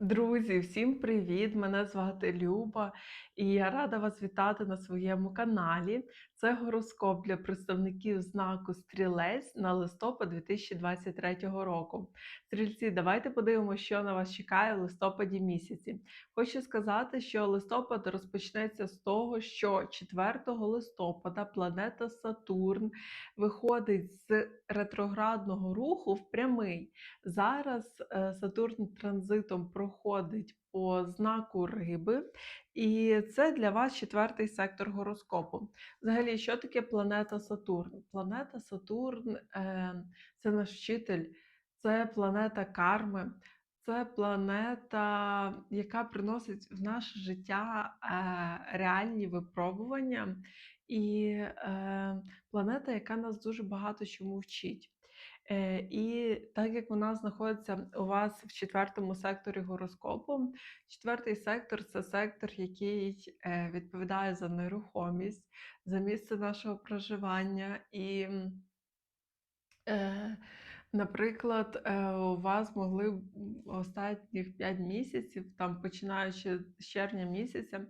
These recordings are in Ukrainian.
Друзі, всім привіт! Мене звати Люба, і я рада вас вітати на своєму каналі. Це гороскоп для представників знаку Стрілець на листопад 2023 року. Стрільці, давайте подивимося, що на вас чекає в листопаді місяці. Хочу сказати, що листопад розпочнеться з того, що 4 листопада планета Сатурн виходить з ретроградного руху в прямий. Зараз е, Сатурн транзитом проходить по знаку риби, і це для вас четвертий сектор гороскопу. Взагалі, що таке планета Сатурн? Планета Сатурн е, це наш вчитель, це планета карми. Це планета, яка приносить в наше життя е, реальні випробування, і е, планета, яка нас дуже багато чому вчить. Е, і так як вона знаходиться у вас в четвертому секторі гороскопу, четвертий сектор це сектор, який е, відповідає за нерухомість, за місце нашого проживання. І, е, наприклад, у вас могли останніх 5 місяців, там починаючи з червня місяця,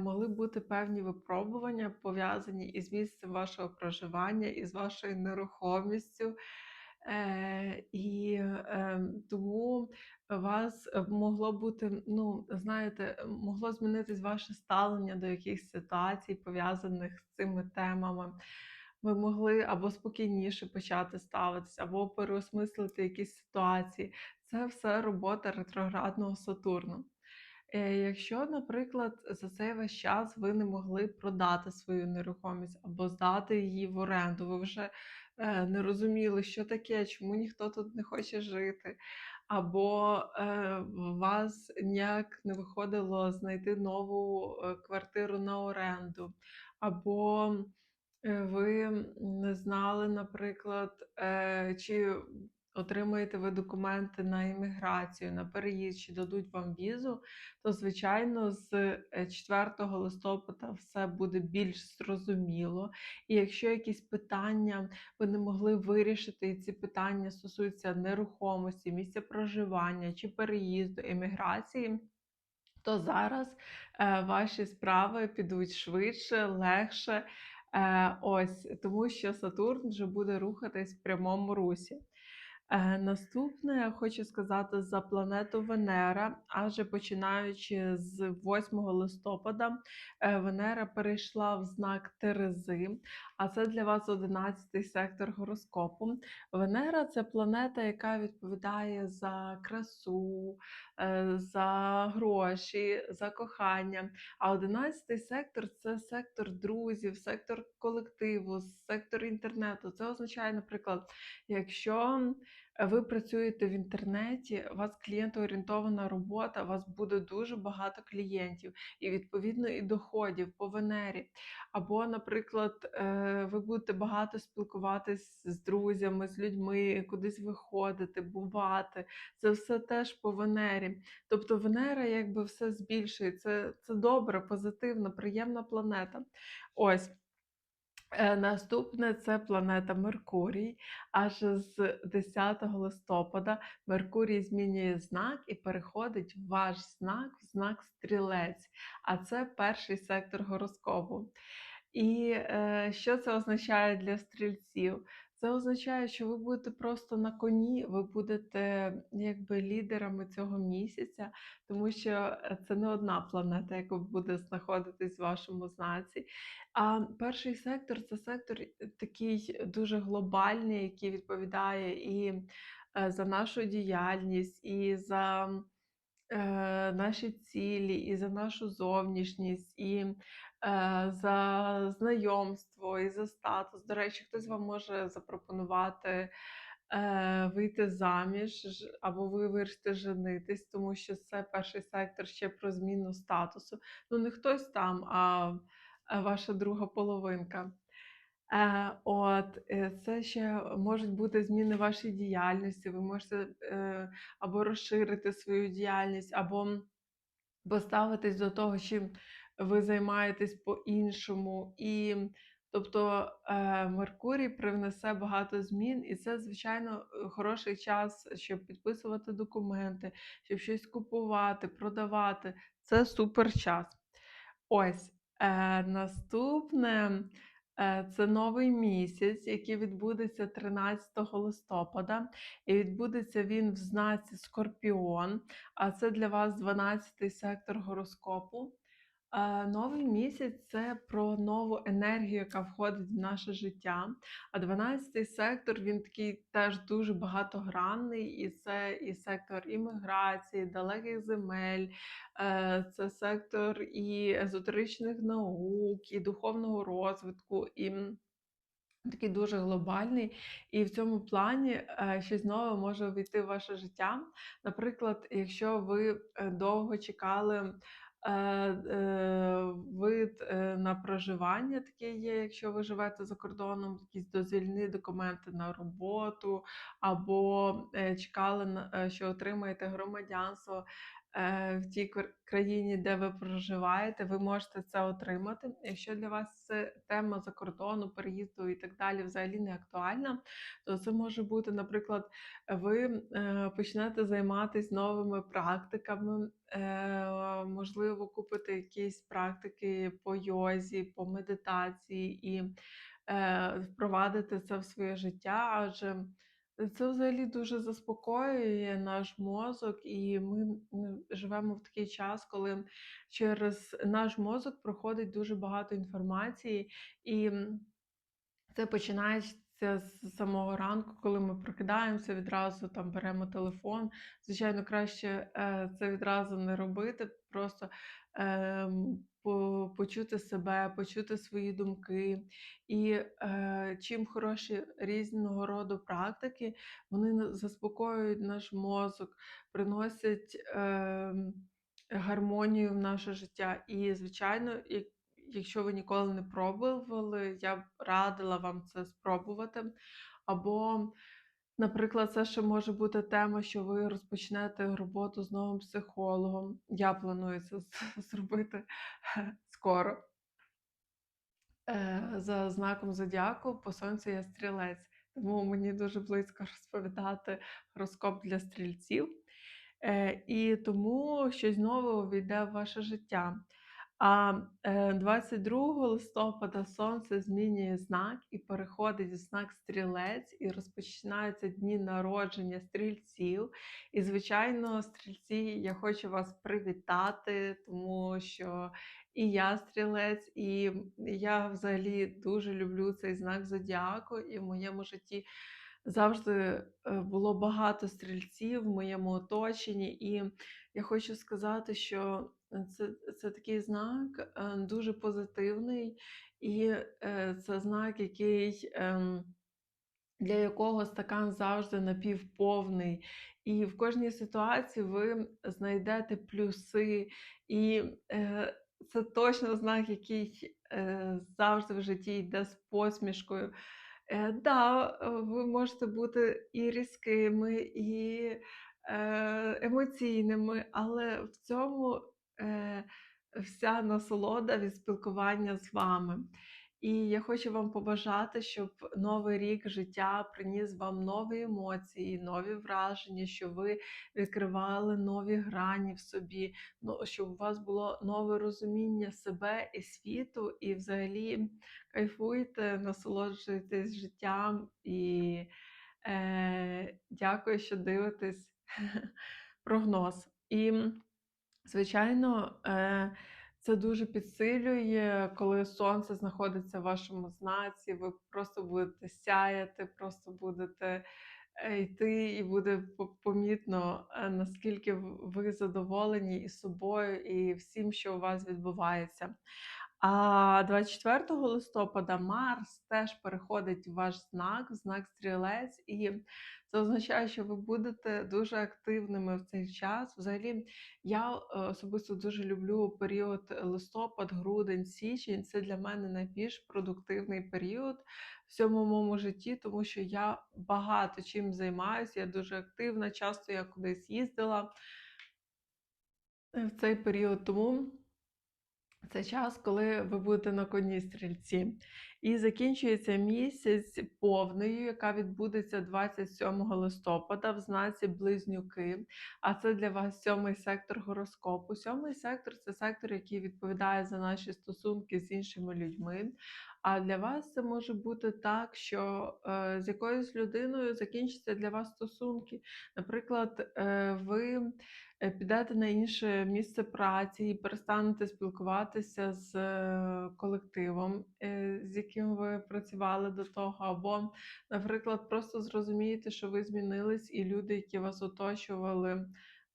могли бути певні випробування пов'язані із місцем вашого проживання, із вашою нерухомістю. Е, і е, тому вас е, могло бути, ну, знаєте, могло змінитись ваше ставлення до якихось ситуацій, пов'язаних з цими темами. Ви могли або спокійніше почати ставитися, або переосмислити якісь ситуації. Це все робота ретроградного Сатурну. Якщо, наприклад, за цей весь час ви не могли продати свою нерухомість або здати її в оренду, ви вже не розуміли, що таке, чому ніхто тут не хоче жити, або е, вас ніяк не виходило знайти нову е, квартиру на оренду, або е, ви не знали, наприклад, е, чи отримаєте ви документи на імміграцію, на переїзд, чи дадуть вам візу, то, звичайно, з е, 4 листопада все буде більш зрозуміло. І якщо якісь питання ви не могли вирішити, і ці питання стосуються нерухомості, місця проживання чи переїзду, еміграції, то зараз е, ваші справи підуть швидше, легше. Е, ось тому, що Сатурн вже буде рухатись в прямому русі. Е, Наступне я хочу сказати за планету Венера, адже починаючи з 8 листопада, е, Венера перейшла в знак Терези, а це для вас 11-й сектор гороскопу. Венера це планета, яка відповідає за красу, е, за гроші, за кохання. А 11-й сектор це сектор друзів, сектор колективу, сектор інтернету. Це означає, наприклад, якщо ви працюєте в інтернеті, у вас клієнтоорієнтована робота, у вас буде дуже багато клієнтів і відповідно і доходів по Венері. Або, наприклад, е, ви будете багато спілкуватись з друзями, з людьми, кудись виходити, бувати. Це все теж по Венері. Тобто Венера якби все збільшує. Це, це добре, позитивна, приємна планета. Ось. Е, Наступне це планета Меркурій. Аж з 10 листопада Меркурій змінює знак і переходить в ваш знак, в знак Стрілець. А це перший сектор гороскопу. І е, що це означає для стрільців? Це означає, що ви будете просто на коні, ви будете якби лідерами цього місяця, тому що е, це не одна планета, яка буде знаходитись в вашому знаці. А перший сектор це сектор е, такий дуже глобальний, який відповідає і е, за нашу діяльність, і за наші цілі, і за нашу зовнішність, і за знайомство, і за статус. До речі, хтось вам може запропонувати. е, Вийти заміж або ви вирішите женитись, тому що це перший сектор ще про зміну статусу. Ну, не хтось там, а е, ваша друга половинка. Е, от, е, це ще можуть бути зміни в вашій діяльності. Ви можете е, або розширити свою діяльність, або поставитись до того, чим ви займаєтесь по-іншому. І Тобто е, Меркурій привнесе багато змін, і це, звичайно, е, хороший час, щоб підписувати документи, щоб щось купувати, продавати. Це супер час. Ось е, наступне е, це новий місяць, який відбудеться 13 листопада, і відбудеться він в знаці Скорпіон, а це для вас 12-й сектор гороскопу. Е, Новий місяць це про нову енергію, яка входить в наше життя. А 12-й сектор він такий теж дуже багатогранний, і це і сектор імміграції, далеких земель, е, це сектор і езотеричних наук, і духовного розвитку. і Такий дуже глобальний, і в цьому плані е, щось нове може увійти в ваше життя. Наприклад, якщо ви довго чекали вид е, на проживання, таке є, якщо ви живете за кордоном, якісь дозвільні документи на роботу, або е, чекали, е, що отримаєте громадянство е, в тій кр- країні, де ви проживаєте, ви можете це отримати. Якщо для вас тема за кордону, переїзду і так далі взагалі не актуальна, то це може бути, наприклад, ви е, почнете займатися новими практиками, е, можливо, купите якісь практики по йозі, по медитації і е, впровадите це в своє життя, адже це взагалі дуже заспокоює наш мозок, і ми живемо в такий час, коли через наш мозок проходить дуже багато інформації, і це починається з самого ранку, коли ми прокидаємося, відразу там беремо телефон. Звичайно, краще е, це відразу не робити, просто ем, почути себе, почути свої думки. І е, чим хороші різного роду практики, вони заспокоюють наш мозок, приносять ем, гармонію в наше життя. І, звичайно, Якщо ви ніколи не пробували, я б радила вам це спробувати. Або, наприклад, це ще може бути тема, що ви розпочнете роботу з новим психологом. Я планую це зробити скоро. Е, За знаком зодіаку по сонцю я стрілець, тому мені дуже близько розповідати гороскоп для стрільців. Е, І тому щось нове увійде в ваше життя. А е, 22 листопада сонце змінює знак і переходить в знак стрілець, і розпочинаються дні народження стрільців. І, звичайно, стрільці, я хочу вас привітати, тому що і я стрілець, і я взагалі дуже люблю цей знак зодіаку, і в моєму житті завжди е, було багато стрільців в моєму оточенні. І я хочу сказати, що це, це такий знак е, дуже позитивний, і е, це знак, який. ем, для якого стакан завжди напівповний. І в кожній ситуації ви знайдете плюси. І е, це точно знак, який е, завжди в житті йде з посмішкою. Е, да, е, ви можете бути і різкими, і е, емоційними, але в цьому вся насолода від спілкування з вами. І я хочу вам побажати, щоб новий рік життя приніс вам нові емоції, нові враження, щоб ви відкривали нові грані в собі, ну, щоб у вас було нове розуміння себе і світу, і взагалі кайфуйте, насолоджуйтесь життям і е, дякую, що дивитесь прогноз. І, звичайно, е, це дуже підсилює, коли сонце знаходиться в вашому знаці, ви просто будете сяяти, просто будете е, йти, і буде помітно, е, наскільки ви задоволені і собою, і всім, що у вас відбувається. А 24 листопада Марс теж переходить в ваш знак, в знак стрілець, і це означає, що ви будете дуже активними в цей час. Взагалі, я е, особисто дуже люблю період листопад, грудень, січень. Це для мене найбільш продуктивний період в всьому моєму житті, тому що я багато чим займаюся, я дуже активна, часто я кудись їздила е, в цей період. Тому Це час, коли ви будете на коні стрільці. І закінчується місяць повною, яка відбудеться 27 листопада в знаці Близнюки. А це для вас сьомий сектор гороскопу. Сьомий сектор це сектор, який відповідає за наші стосунки з іншими людьми. А для вас це може бути так, що е, з якоюсь людиною закінчаться для вас стосунки. Наприклад, е, ви е, підете на інше місце праці і перестанете спілкуватися з е, колективом, е, з яким ви працювали до того, або, наприклад, просто зрозумієте, що ви змінились, і люди, які вас оточували,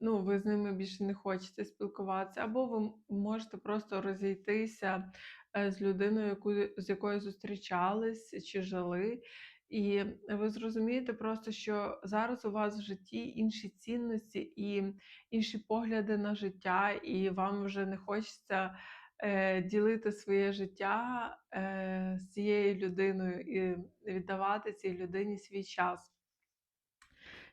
ну, ви з ними більше не хочете спілкуватися, або ви можете просто розійтися з людиною, яку, з якою зустрічались чи жили. І ви зрозумієте просто, що зараз у вас в житті інші цінності і інші погляди на життя, і вам вже не хочеться е, ділити своє життя е, з цією людиною і віддавати цій людині свій час.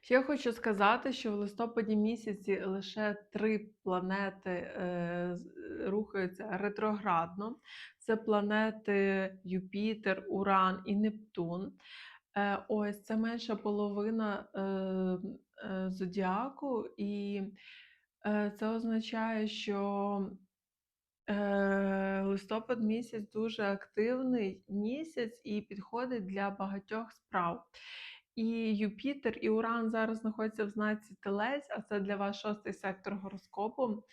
Ще хочу сказати, що в листопаді місяці лише три планети е, рухаються ретроградно. Це планети Юпітер, Уран і Нептун. Е, ось це менша половина е, е, зодіаку, і е, це означає, що Е, листопад місяць дуже активний місяць і підходить для багатьох справ. І Юпітер і Уран зараз знаходяться в знаці Телець, а це для вас шостий сектор гороскопу.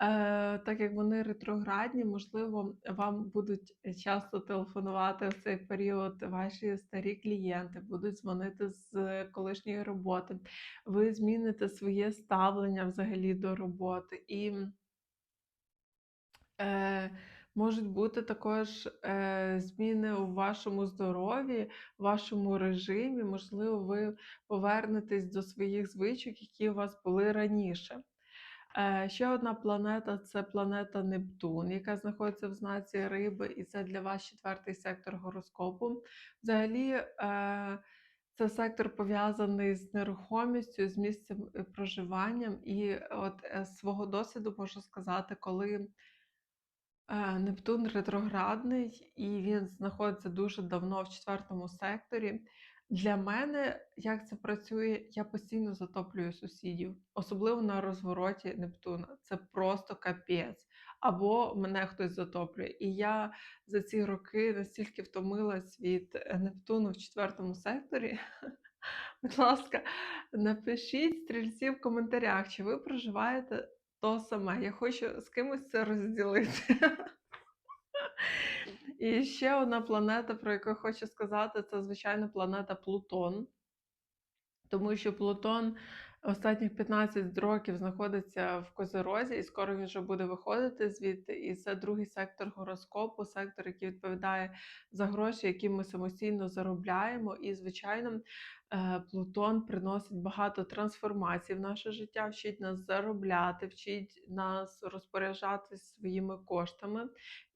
Е, так як вони ретроградні, можливо, вам будуть часто телефонувати в цей період ваші старі клієнти, будуть дзвонити з колишньої роботи. Ви зміните своє ставлення взагалі до роботи. І Е, можуть бути також е, зміни у вашому здоров'ї, вашому режимі. Можливо, ви повернетесь до своїх звичок, які у вас були раніше. Е, ще одна планета це планета Нептун, яка знаходиться в знаці Риби, і це для вас четвертий сектор гороскопу. Взагалі, е, це сектор пов'язаний з нерухомістю, з місцем е, проживанням. І от з свого досвіду можу сказати, коли Нептун ретроградний, і він знаходиться дуже давно в четвертому секторі. Для мене, як це працює, я постійно затоплюю сусідів, особливо на розвороті Нептуна. Це просто капець. Або мене хтось затоплює. І я за ці роки настільки втомилась від е, Нептуну в четвертому секторі. Будь ласка, напишіть стрільці в коментарях, чи ви проживаєте то саме. Я хочу з кимось це розділити. І ще одна планета, про яку хочу сказати, це звичайно планета Плутон. Тому що Плутон останніх 15 років знаходиться в Козерозі, і скоро він вже буде виходити звідти. І це другий сектор гороскопу, сектор, який відповідає за гроші, які ми самостійно заробляємо. І, звичайно, Плутон приносить багато трансформацій в наше життя, вчить нас заробляти, вчить нас розпоряджатися своїми коштами.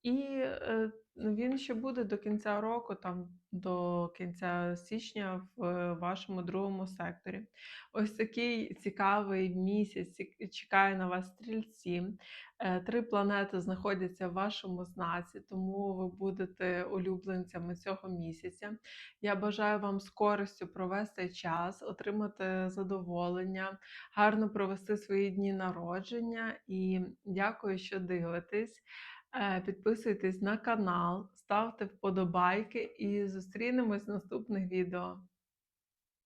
І е, він ще буде до кінця року, там до кінця січня в е, вашому другому секторі. Ось такий цікавий місяць чекає на вас стрільці. Е, Три планети знаходяться в вашому знаці, тому ви будете улюбленцями цього місяця. Я бажаю вам з користю провести час, отримати задоволення, гарно провести свої дні народження і дякую, що дивитесь. Е, Підписуйтесь на канал, ставте вподобайки і зустрінемось в наступних відео.